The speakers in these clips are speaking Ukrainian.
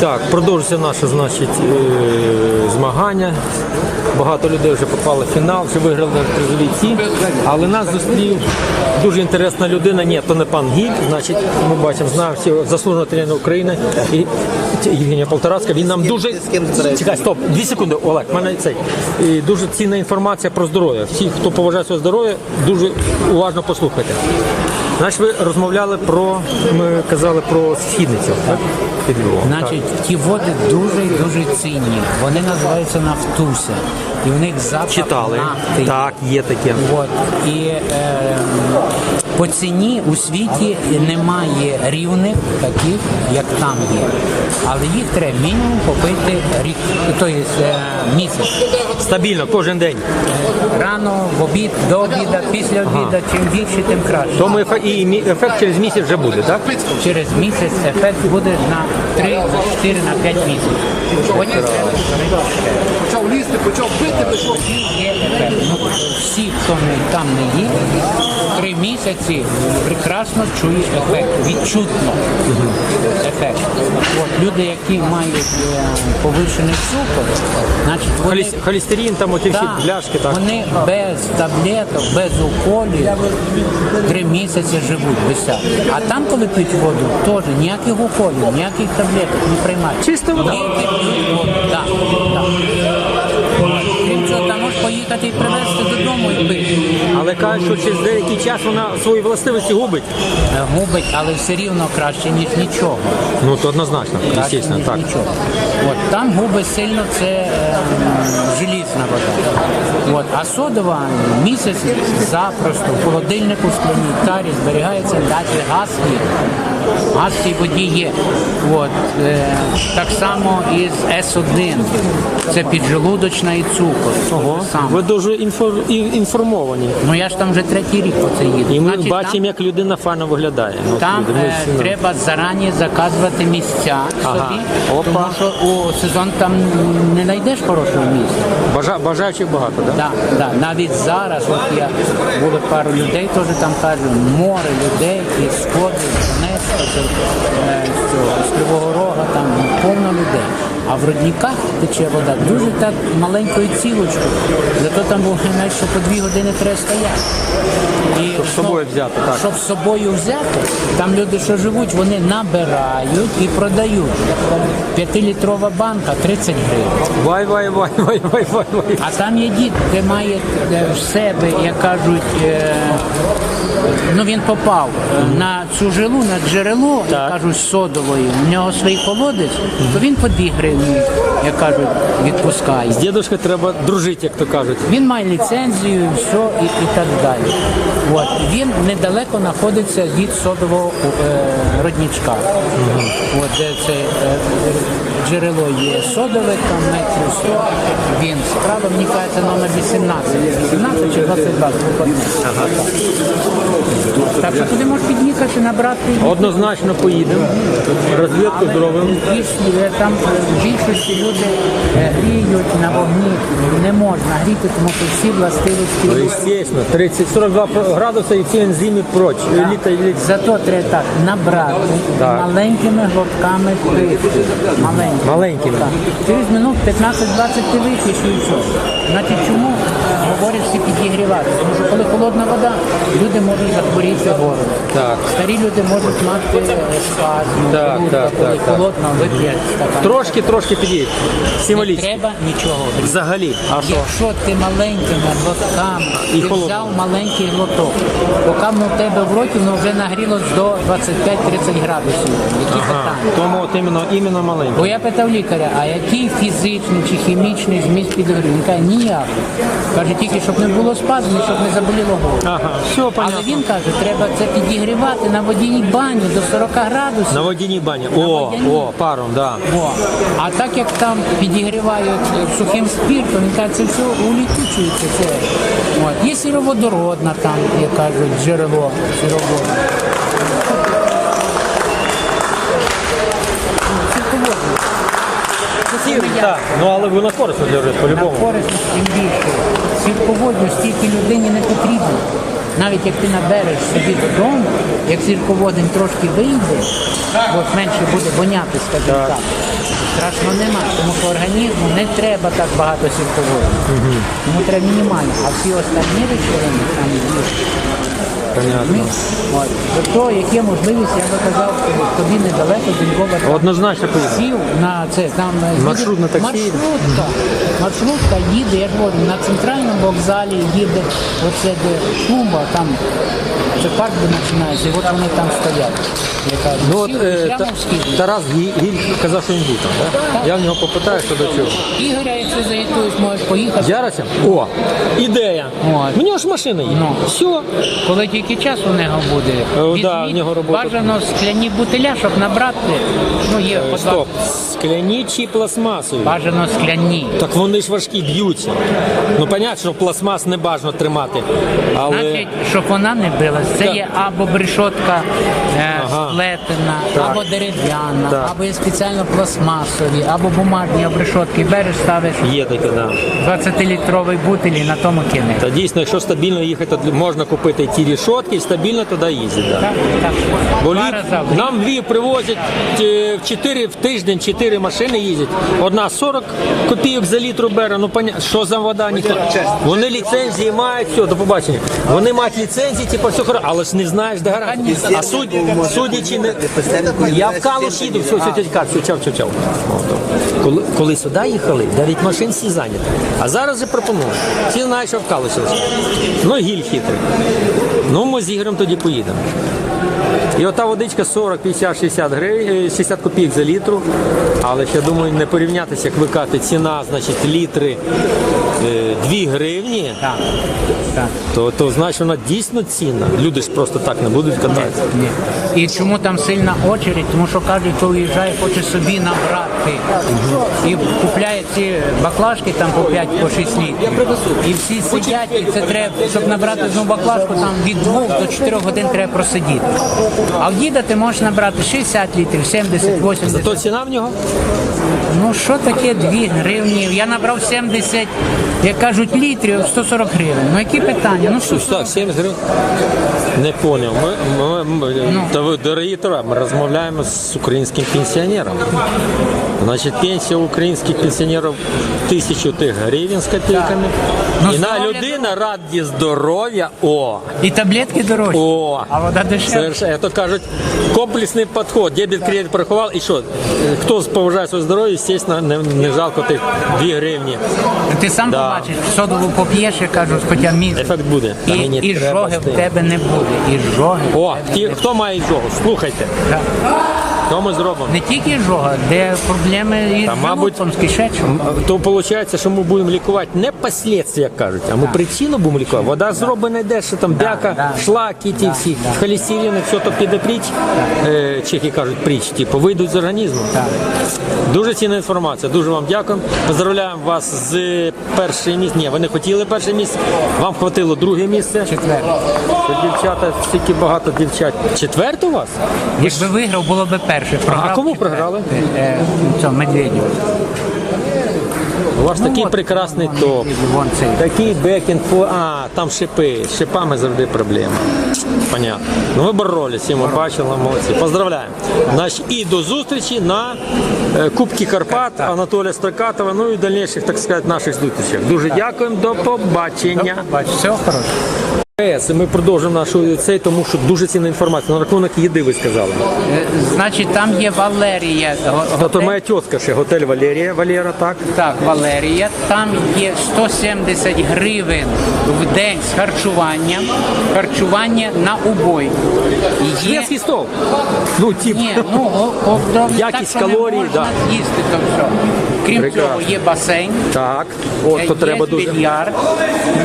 Так, продовжується наше значить, е, змагання. Багато людей вже попали в фінал, вже виграли призові ці. Але нас зустрів дуже інтересна людина. Ні, то не пан Гіль. Значить, ми бачимо, знаємо всі заслуженого тренера України і Євгенія Полторацька. Він нам дуже чекай, стоп, дві секунди, Олег. в Мене цей і дуже цінна інформація про здоров'я. Всі, хто поважає своє здоров'я, дуже уважно послухайте. Значить, ви розмовляли про, ми казали про східницю, так? Під Львовом. Значить, ті води дуже і дуже цінні. Вони називаються нафтуся. І в них запах Читали. нафти. Так, є таке. От. І е, по ціні у світі немає рівних таких, як там є. Але їх треба мінімум попити рік, тобто е, місяць. Стабільно, кожен день. Рано, в обід, до обіда, після обіда, чим більше, тим краще. Тому ефе- і ефект через місяць вже буде, так? Через місяць ефект буде на 3, на 4, на 5 місяців. Потім. Почав лізти, почав бити, почав. є ефект. Ну, всі, хто не, там не є, три місяці прекрасно чують ефект, відчутно ефект. От, люди, які мають е, повищений цукор, значить вони, Холіс- Холестерин, там оті всі Так, пляшки, так. вони без таблеток, без уколів три місяці живуть висять. А там, коли п'ють воду, теж ніяких уколів, ніяких таблеток не приймають. Чиста вода. Тільки п'ють воду. Так, так. Поїхати і привезти додому і пити. Але кажуть, що через деякий час вона свої властивості губить. Е, Губить, але все рівно краще, ніж нічого. Ну, то однозначно, Краще, звісно, ніж так. нічого. От, там губи сильно це е, желізна вода. От, а содова місяць запросто в холодильнику в скляній тарі зберігається навіть газ. Газ в цій воді є. От, е, так само із С1. Це піджелудочна і цукор. Ого, Саме. ви дуже інфор- інформовані. Ну я ж там вже третій рік по це їду. І ми Значить, бачимо, там- як людина файно виглядає. Ну, Там е, треба зарані заказувати місця Ага. собі, Опа. тому що у сезон там не знайдеш хорошого місця. Бажа- бажаючих багато, так? Да, да. Навіть зараз, от я було пару людей, теж там кажу, море людей, і сходи, з з, е, цього, з Кривого Рога, там повно людей. А в родниках тече вода дуже так маленькою цілочкою. Зато там буває, що по дві години треба стояти. І Щоб з собою взяти, так. Щоб з собою взяти, там люди, що живуть, вони набирають і продають. П'ятилітрова банка 30 гривень. Вай, вай, вай, вай, вай, вай, вай. А там є дід, де має е, в себе, як кажуть, е, ну він попав е, на цю жилу, на джерело, як кажуть, содової. У нього свій колодець, то він по 2 гривні, як кажуть, відпускає. З дідушкою треба дружити, як то кажуть. Він має ліцензію, все і, і так далі. От. Він недалеко знаходиться від содового е, родничка. От, де це е, джерело є содове, там метрів 100. Він справа, мені кажеться, номер 18. 18 чи 22, виходить. Так що туди можеш під'їхати, набрати. Однозначно поїдемо. Розвідку зробимо. Е, там в більшості люди е, гріють на вогні. Не можна гріти, тому що всі властивості. Ну, Звісно, 30-42 градуси і всі ензими проч. Літа, літа. Зато треба так набрати маленькими глотками пити. Маленькими. Маленькими. Через минут 15-20 ти вип'єш і все. Значить, чому е, всі? Тому що коли холодна вода, люди можуть захворіти горло. Так. Старі люди можуть мати е, спазм, Так, желудка, так, коли так, так. холодно вип'є стакан. Трошки, трошки підійдь. Не Символічно. треба нічого. Взагалі. А що? Якщо ти маленькими глотками І ти холодно. взяв маленький глоток, поки воно в тебе в роті воно вже нагрілось до 25-30 градусів. Які Ага. питання? Тому от іменно, іменно маленький. Бо я питав лікаря, а який фізичний чи хімічний зміст підігрів? Він каже, ніякий. Каже, тільки щоб не було спазму, щоб не заболіло голову. Ага, все Але він каже, треба це підігрівати на водяній бані до 40 градусів. На водяній бані. О, водяній. о, паром, да. О, а так як там підігрівають е, сухим спіртом, він каже, це все улітучується. Це. От. Є сіроводородна там, як кажуть, джерело сироводне. Це. Так, ну але ви на користь для по-любому. користь тим більше. Сілководню стільки людині не потрібно. навіть як ти набереш собі додому, як зірководень трошки вийде, от менше буде воняти, скажімо так. Страшно нема, тому що організму не треба так багато сірководень. Тому треба мінімально. А всі останні речовини там є. Понятно. От. Тобто, можливість, я би казав, тобі недалеко до Львова. Однозначно поїду. Сів на це там е, їде- Маршрутне таксі? Маршрутка. Маршрутка їде, я ж говорю, на центральному вокзалі їде оце де клумба, там це парк, де починається, і от вони там стоять. Я кажу, Ну от сів, е, прямо Та- в. Тарас Гі- Гіль казав, що він був там, так? Я в нього попитаю, що до чого. Ігоря, якщо загітуєш, можеш поїхати. Ярася? О, ідея. От. У нього ж машина є. Ну. Все. Коли тільки час у нього буде, О, да, у нього робота. бажано скляні бутиля, щоб набрати. Ну, є по. Стоп. Скляні чи пластмасові? Бажано скляні. Так вони ж важкі б'ються. Ну, понятно, що пластмас не бажано тримати. Але Значить, щоб вона не билась, це є або брешотка е, Ага. сплетена, Так. або дерев'яна, Так. або є спеціально пластмасові, або бумажні обрешотки. Береш, ставиш є таке, да. 20-літровий бутиль і на тому кинеш. Та дійсно, якщо стабільно їхати, то можна купити ті рішотки і стабільно туди їздити. Да. Так, так. Бо Львів, нам Львів привозять е, в 4 в тиждень 4 машини їздять. Одна 40 копійок за літру бере. Ну поня... що за вода? Ніхто... Вони ліцензії мають, все, до побачення. Вони мають ліцензії, типу, все хорошо, але ж не знаєш, де гарантія. А суд, судячи не. Я в Калуш їду, все, все, тітка, все, чав, чав, чав. Коли, коли сюди їхали, 9 машин всі зайняті. А зараз же пропонують. Всі знають, що в Калуші. Ну, гіль хитрий. Ну, ми з Ігорем тоді поїдемо. І ота водичка 40, 50, 60 гривень, 60 копійок за літру. Але ще думаю, не порівнятися, як ви кажете, ціна, значить, літри е, 2 гривні, Так. Так. то, то значить вона дійсно цінна. Люди ж просто так не будуть кататися. Ні. І чому там сильна очередь? Тому що кожен, хто виїжджає, хоче собі набрати. І купляє ці баклажки там по 5 по 6 літрів. І всі сидять, і це треба, щоб набрати одну баклажку, там від 2 до 4 годин треба просидіти. А в діда ти можеш набрати 60 літрів, 70, 80. То ціна в нього? Ну що таке 2 гривні? Я набрав 70, як кажуть, літрів 140 гривень. Ну які питання? Ну що Так, 70 гривень. Не поняв. Ми, ми, ми, Ну. Дорогі товари, ми розмовляємо з українським пенсіонером. Значить, пенсія українських пенсіонерів тисячу тих гривень з копійками. Ну, І на людина раді здоров'я. О! І таблетки дорожчі, О! а вода. Совершенно. То кажуть, комплексний підход. Дебіт, кредит порахував. І що? Хто поважає своє здоров'я, звісно, не, не жалко тих 2 гривні. Ти сам Да. побачиш, содову поп'єш, я кажу, хоча місяць. Ефект буде. І, і жоги в тебе не буде. І жоги. О, ті, хто має жогу? Слухайте. То ми зробимо. Не тільки жога, де проблеми із Та, мабуть, желудком, з кишечником. То виходить, що ми будемо лікувати не послідствия, як кажуть, а ми причину будемо лікувати. Вода зроблена де, що там бяка, да. шлаки, ті всі, холестерини, все то піде пріч. Е, чехи кажуть пріч, типу, вийдуть з організму. Дуже цінна інформація. Дуже вам дякуємо. Поздравляємо вас з першим місцем. Ні, ви не хотіли перше місце. Вам хватило друге місце. Четверте. Дівчата, стільки багато дівчат. Четверте у вас? Якби виграв, було б перше. Програв кому програли? Е, це, У вас такий от, прекрасний вон, топ. Вон цей. Такий бекінг, а, там шипи. З шипами завжди проблема. Понятно. Ну ви боролися, ми бачили, молодці. Поздравляємо. Значить, і до зустрічі на е, Кубці Карпат Анатолія Строкатова, ну і дальніших, так сказати, наших зустрічах. Дуже дачуємо, до побачення. Бач, все хороше. Е, Ми продовжимо нашу цей, тому що дуже цінна інформація. На рахунок їди ви сказали. Е, Значить, там є Валерія. го- Тобто моя тітка ще готель Валерія, Валера, так? Так, Валерія. Там є 170 гривень в день з харчуванням. Харчування на убой. Є... Шведський стол. Ну, тип. Ні, ну Якість так, що не можна да. з'їсти то все. Крім Прекрасно. цього, є басейн, Так. От, то є треба дуже. більярд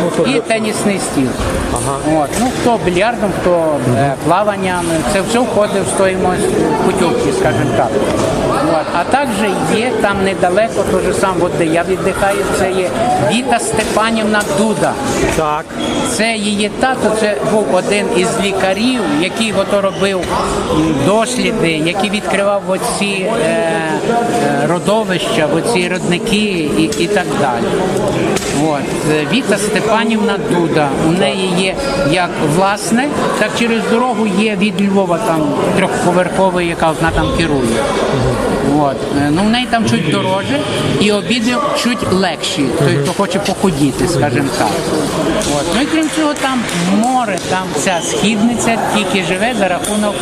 Ну, то і тенісний стіл. От. Ну, хто більярдом, хто е, плаванням, це все входить в стоїмость путівки, скажімо так. От. А також є там недалеко, то же саме, от де я віддихаю, це є Віта Степанівна Дуда. Так. Це її тато, це був один із лікарів, який ото робив досліди, який відкривав оці е, е, родовища, оці родники і, і так далі. От. Е, Віта Степанівна Дуда. У неї є як власне, так через дорогу є від Львова там трьохповерховий, яка вона там керує. От. Е, Ну, в неї там чуть дороже і обіди чуть легші, той, хто хоче похудіти, скажімо так. От. Ну і крім цього, там море, там ця східниця тільки живе за рахунок,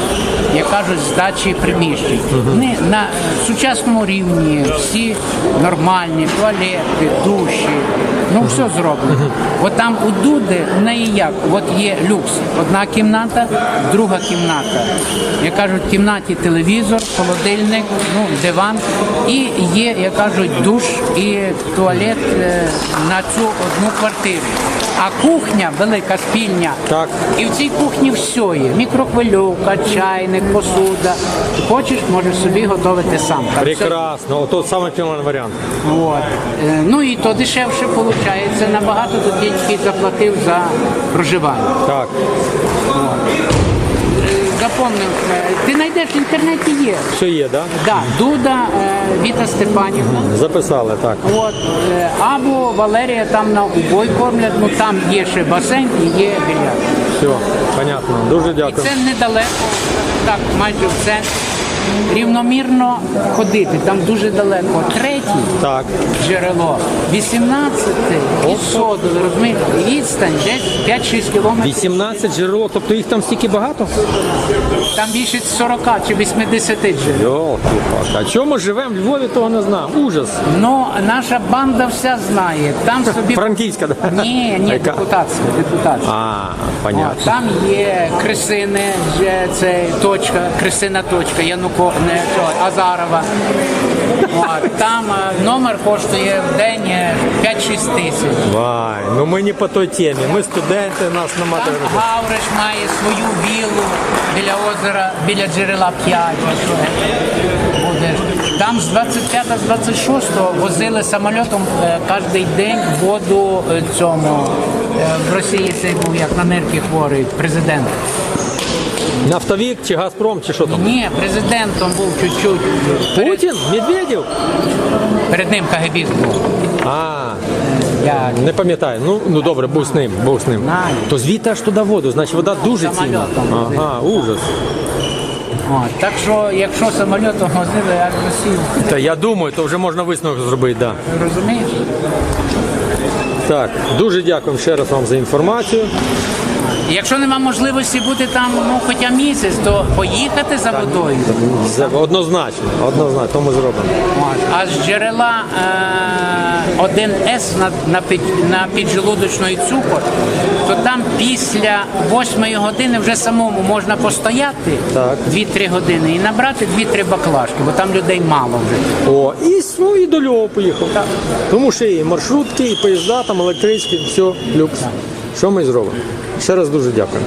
як кажуть, здачі приміщень. Вони на сучасному рівні всі нормальні, туалети, душі, ну все зроблено. От там у Дуди у неї як? От є люкс. Одна кімната, друга кімната. Як кажуть, в кімнаті телевізор, холодильник, ну, диван. І є, як кажуть, душ і туалет е, на цю одну квартиру. А кухня, велика спільня. Так. І в цій кухні все є. Мікрохвильовка, чайник, посуда. Хочеш, можеш собі готувати сам. Все Прекрасно, ото саме оптимальний варіант. От. Е, Ну і то дешевше виходить. Набагато тут я тільки заплатив за проживання. Так. Запомнив, е, ти знайдеш в інтернеті є. Все є, да? Да, Дуда е, Віта Степанівна. Записали, так. От, е, або Валерія там на убой кормлять, ну там є ще басейн і є більярд. Все, понятно. Дуже дякую. І це недалеко, так майже в центрі. Рівномірно ходити, там дуже далеко. Третій Так. джерело 18 і содове, розумієте, відстань десь 5-6 кілометрів. 18 джерело, тобто їх там стільки багато? Там більше 40 чи 80 джерел. Йолки-палки. А чому ми живемо в Львові, того не знаю. Ужас. Ну, наша банда вся знає. Там собі Франківська, да? ні, ні, Яка? депутатська, депутатська. А, понятно. там є Крисини, це точка, Крисина точка, Януко, не Азарова. О, там е, номер коштує в день е, 5-6 тисяч. Вай, ну ми не по той темі. Ми студенти, нас нема Там того. Гавриш має свою віллу біля озера, біля джерела 5. Будеш. Там з 25 з 26 возили самольотом е, кожен день воду е, цьому. е, В Росії цей був як на нирки хворий президент. Нафтовік чи Газпром, чи що там? Ні, президентом був чуть-чуть. Перед, Путін? Медведєв? перед ним КГБіст був. А, Я не пам'ятаю. Ну, ну добре, був з ним, був з ним. Знаю. То звідти аж туди воду, значить вода дуже цінна. Самольотом возили. Ага, ужас. От, так що, якщо самольотом возили, аж Росію. Та я думаю, то вже можна висновок зробити. Да. Розумієш? Так, дуже дякуємо ще раз вам за інформацію. Якщо нема можливості бути там ну, хоча місяць, то поїхати за водою. Однозначно, однозначно, то ми зробимо. А з джерела е, 1С на, на, під, на піджелудочної цукор, то там після 8 години вже самому можна постояти Так. 2-3 години і набрати 2-3 баклажки, бо там людей мало вже. О, і, ну, і до Львова поїхав. Тому що і маршрутки, і поїзда, там електрички, все, люкс. Що ми зробимо? Ще раз дуже дякую.